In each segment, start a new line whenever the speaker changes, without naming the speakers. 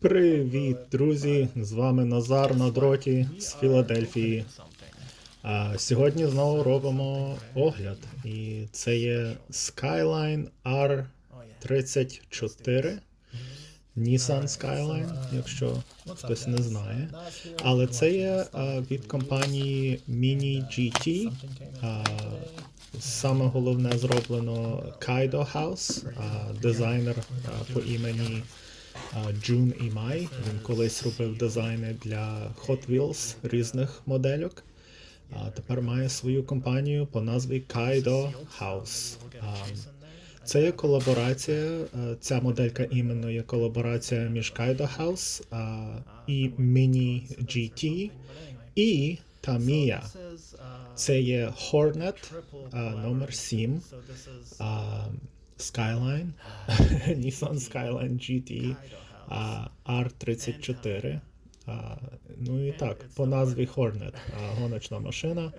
Привіт, друзі! З вами Назар на дроті з Філадельфії. А сьогодні знову робимо огляд. І це є Skyline R34. Nissan Skyline, якщо хтось не знає. Але це є від компанії Mini GT. Саме головне зроблено Kaido House, дизайнер по імені Джун Імай. Він колись робив дизайни для Hot Wheels різних модельок. А тепер має свою компанію по назві Kaido House. Це є колаборація. е, Ця моделька іменно є колаборація між Kaido House і Mini GT і Tamiya. Це є Hornet номер 7 а, Skyline, Nissan Skyline GT R34. А, ну і так, по назві Hornet, а, гоночна машина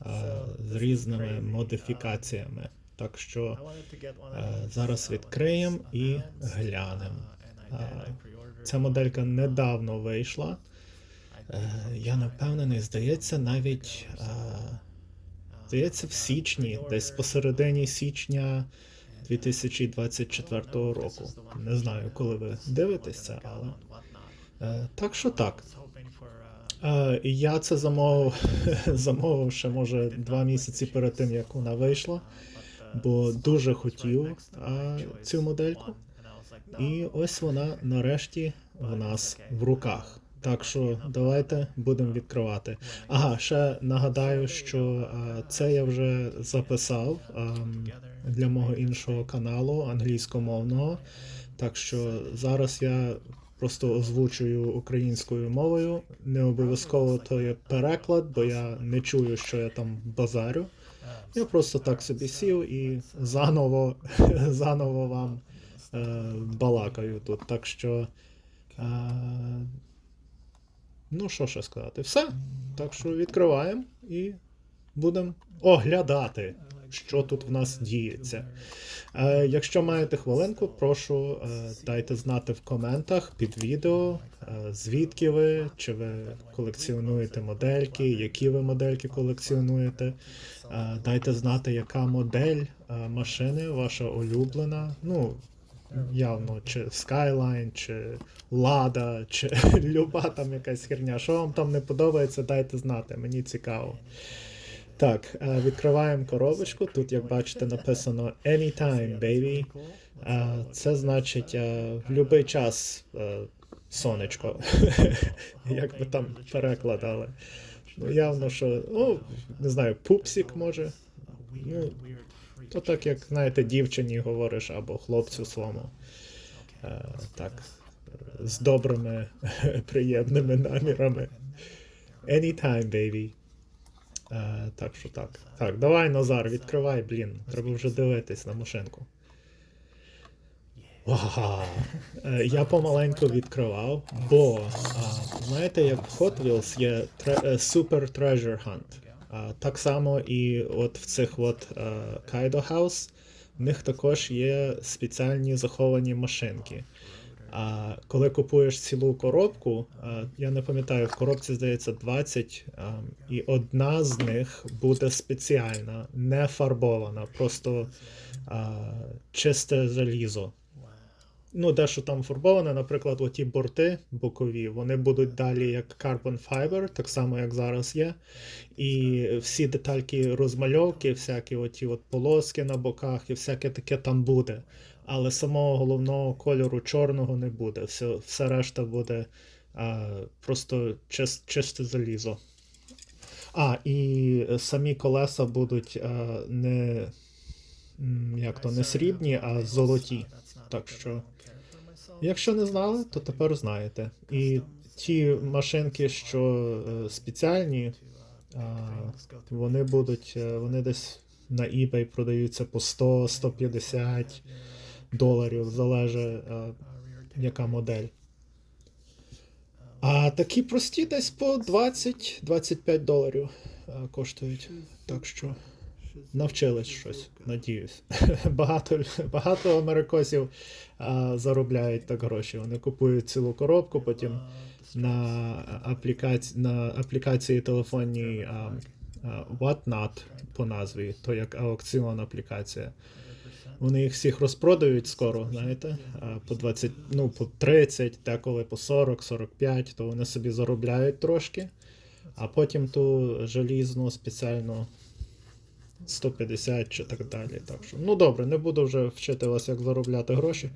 а, з різними модифікаціями. Так що е, зараз відкриємо і глянемо. Е, Ця моделька недавно вийшла. Е, Я не впевнений, здається, навіть е, здається, в січні, десь посередині січня 2024 року. Не знаю, коли ви дивитесь це, але е, так що так. Е, Я це замовив, замовив ще може два місяці перед тим, як вона вийшла, бо дуже хотів е, цю модельку. І ось вона нарешті в нас в руках. Так що давайте будемо відкривати. Ага, ще нагадаю, що е, це я вже записав ем, для мого іншого каналу англійськомовного. Так що зараз я просто озвучую українською мовою. Не обов'язково то є переклад, бо я не чую, що я там базарю. Я просто так собі сів і заново, заново вам е, балакаю тут. Так що. Ну, що ще сказати? Все. Так що відкриваємо і будемо оглядати, що тут в нас діється. Е, якщо маєте хвилинку, прошу е, дайте знати в коментах під відео, е, звідки ви, чи ви колекціонуєте модельки, які ви модельки колекціонуєте. Е, дайте знати, яка модель е, машини ваша улюблена. Ну, явно, чи Skyline, чи Lada, чи люба там якась херня. Що вам там не подобається, дайте знати, мені цікаво. Так, е, відкриваємо коробочку. Тут, як бачите, написано Anytime, baby. Е, Це значить е, в будь-який час сонечко. Як би там перекладали. Ну, явно, що, ну, не знаю, пупсик може. Ну, то так, як, знаєте, дівчині говориш або хлопцю своєму. Е, так, з добрими, приємними намірами. Anytime, baby. Е, так що так. Так, давай, Назар, відкривай, блін. Треба вже дивитись на машинку. Вау. Е, Я помаленьку відкривав, бо а, знаєте, як в Hot Wheels є тре- е, Super Treasure Hunt. Так само і от в цих от Kaido House в них також є спеціальні заховані машинки. А коли купуєш цілу коробку, я не пам'ятаю, в коробці здається 20, і одна з них буде спеціальна, не фарбована, просто чисте залізо. Ну, дещо там фарбоване, наприклад, оті борти бокові, вони будуть далі як carbon fiber, так само як зараз є. І всі детальки розмальовки, всякі оті от полоски на боках і всяке таке там буде. Але самого головного кольору чорного не буде. Все, все решта буде а, просто чис, чисте залізо. А, і самі колеса будуть а, не, як то, не срібні, а золоті. Так що, якщо не знали, то тепер знаєте. І ті машинки, що е, спеціальні, вони будуть, е, вони десь на eBay продаються по 100-150 доларів, залежить, е, яка модель. А такі прості десь по 20-25 доларів коштують. Так що навчились щось, надіюсь. Багато, багато америкосів а, заробляють так гроші. Вони купують цілу коробку, потім на аплікації, на аплікації телефонній а, а, Whatnot по назві, то як аукціон аплікація. Вони їх всіх розпродають скоро, знаєте, по 20, ну, по 30, деколи по 40, 45, то вони собі заробляють трошки, а потім ту желізну спеціальну 150 чи так далі. Так що, ну добре, не буду вже вчити вас, як заробляти гроші.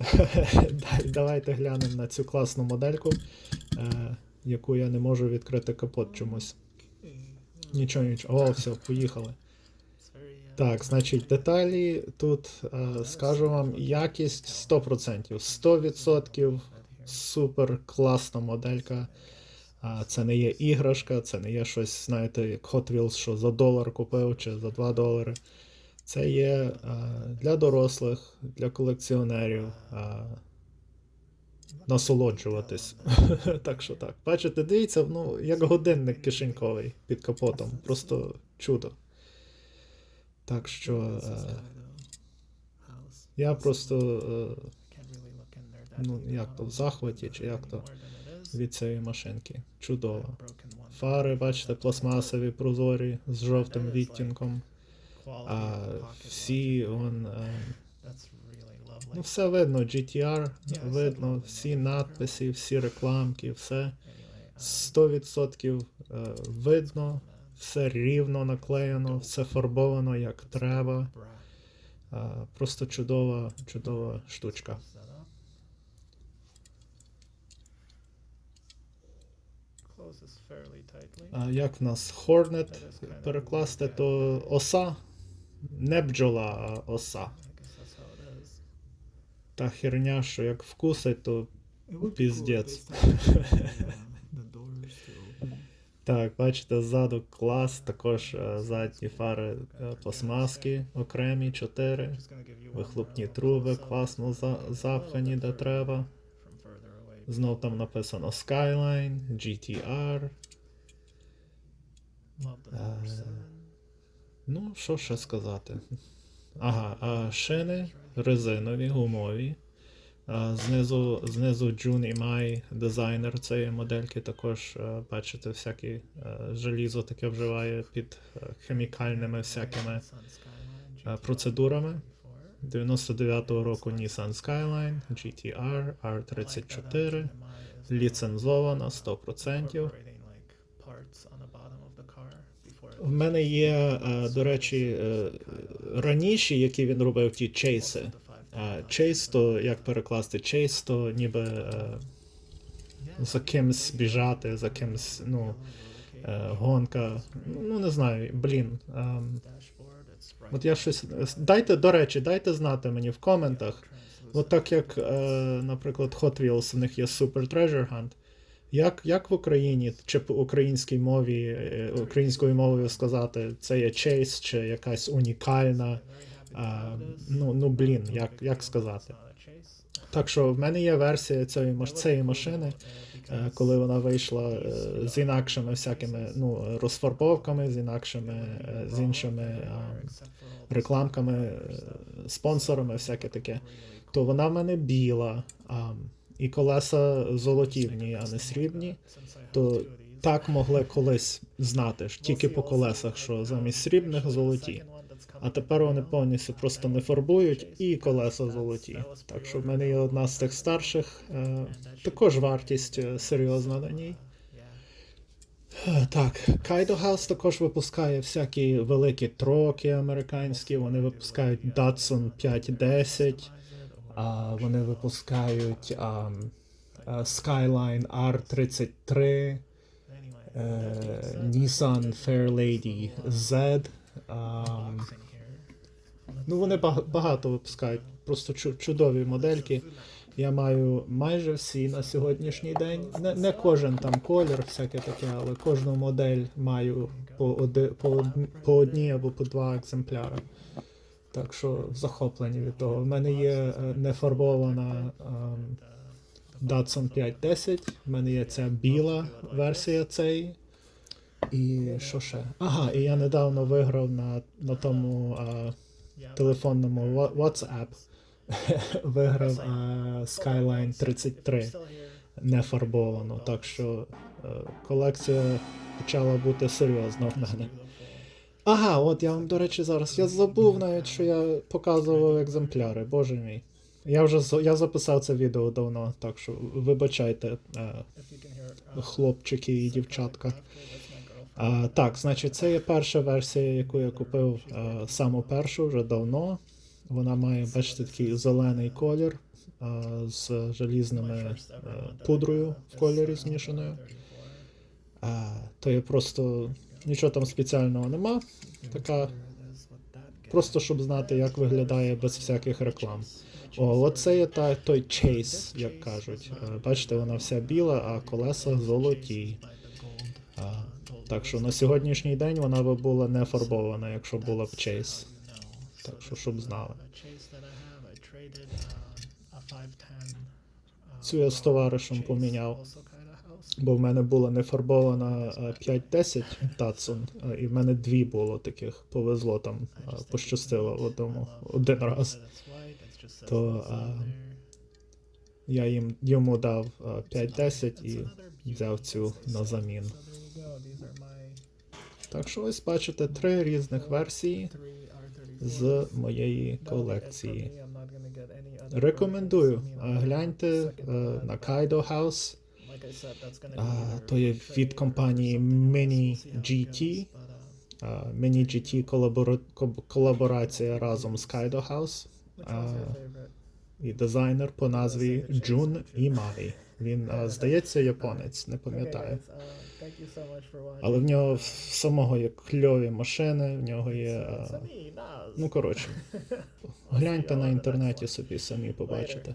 Давайте глянемо на цю класну модельку, е, яку я не можу відкрити капот чомусь. Нічого, нічого. О, все, поїхали. Так, значить, деталі тут е, скажу вам якість 100%. 100% супер класна моделька. Це не є іграшка, це не є щось, знаєте, як Hot Wheels, що за долар купив чи за 2 долари. Це є для дорослих, для колекціонерів. насолоджуватись. так що так. Бачите, дивіться, ну, як годинник кишеньковий під капотом. Просто чудо. Так що е, я просто е, ну, як то в захваті, чи як то від цієї машинки. Чудово. Фари, бачите, пластмасові, прозорі з жовтим відтінком. А всі он, е, ну, все видно, GTR, видно, всі надписи, всі рекламки, все 100% е, видно, все рівно наклеєно, все фарбовано як треба. Просто чудова, чудова штучка. А як в нас Hornet перекласти, то оса, не бджола, а оса. Та херня, що як вкусить, то Піздець. Так, бачите, ззаду клас, також е, задні фари е, пластмаски окремі, 4. Вихлопні труби, класно запхані де треба. Знов там написано Skyline, GTR. Е, Ну, що ще сказати? Ага, а шини резинові, гумові. А, знизу, знизу June і Mai дизайнер цієї модельки також е, бачите, всякі е, желізо таке вживає під е, хімікальними всякими е, процедурами. 99-го року Nissan Skyline, GTR, R34, ліцензована 100%. В мене є, е, до речі, е, раніші, які він робив, ті чейси. Чейс то як перекласти чейс, то ніби е, за кимсь біжати, за кимсь, ну, гонка. Ну, не знаю, блін. От я щось. Дайте, до речі, дайте знати мені в коментах. От так як, е, наприклад, Hot Wheels, у них є Super Treasure Hunt. Як, як в Україні, чи по українській мові, е, українською мовою сказати, це є чейс, чи якась унікальна. Е, ну, ну блін, як, як сказати? Так що в мене є версія цієї, цієї машини, е, коли вона вийшла е, з інакшими всякими ну, розфарбовками, з інакшими, е, з іншими рекламками, спонсорами, всяке таке, то вона в мене біла, а, і колеса золотівні, а не срібні. То так могли колись знати ж, тільки по колесах, що замість срібних золоті. А тепер вони повністю просто не фарбують і колеса золоті. Так що в мене є одна з тих старших, е, також вартість е, серйозна на ній. Так, Kaido House також випускає всякі великі троки американські. Вони випускають Datsun 510, а вони випускають а, Skyline R33, е, Nissan Fairlady Z. А, ну, вони багато випускають, просто чудові модельки. Я маю майже всі на сьогоднішній день. Не, не кожен там колір, всяке таке, але кожну модель маю по, оди, по, по одній або по два екземпляри. Так що захоплені від того. В мене є е, нефарбована ем, Datsun 510, в мене є ця біла версія цієї. І що ще? Ага, і я недавно виграв на, на тому а, телефонному Wha- WhatsApp. виграв а, Skyline 33 не фарбовано. Так що е, колекція почала бути серйозна в мене. Ага, от я вам, до речі, зараз. Я забув навіть, що я показував екземпляри, боже мій. Я вже я записав це відео давно, так що вибачайте, е, хлопчики і дівчатка. А, так, значить, це є перша версія, яку я купив е, саму першу вже давно. Вона має, бачите, такий зелений колір е, з желізними е, пудрою в кольорі змішаною. А, то є просто нічого там спеціального нема. Така, просто щоб знати, як виглядає без всяких реклам. О, оце є та, той chase, як кажуть. Е, Бачите, вона вся біла, а колеса золоті. А, так що на сьогоднішній день вона би була не фарбована, якщо була б chase. Так що, щоб знали. Цю я з товаришем поміняв. Бо в мене була не фарбована е, 5-10 Datsun, е, і в мене дві було таких. Повезло там, пощастило одному один раз. То е, я їм йому дав е, 5-10 і взяв цю на замін. Так що ось бачите три різних версії з моєї колекції. Рекомендую. Е, Гляньте е, на Kaido House. То є від компанії Mini GT. А, Mini GT колабора- колаборація разом з Kaido House. І дизайнер по назві Джун Імай. Він, здається, японець, не пам'ятаю. Але в нього в самого є кльові машини, в нього є. Ну, коротше. Гляньте на інтернеті собі самі побачите.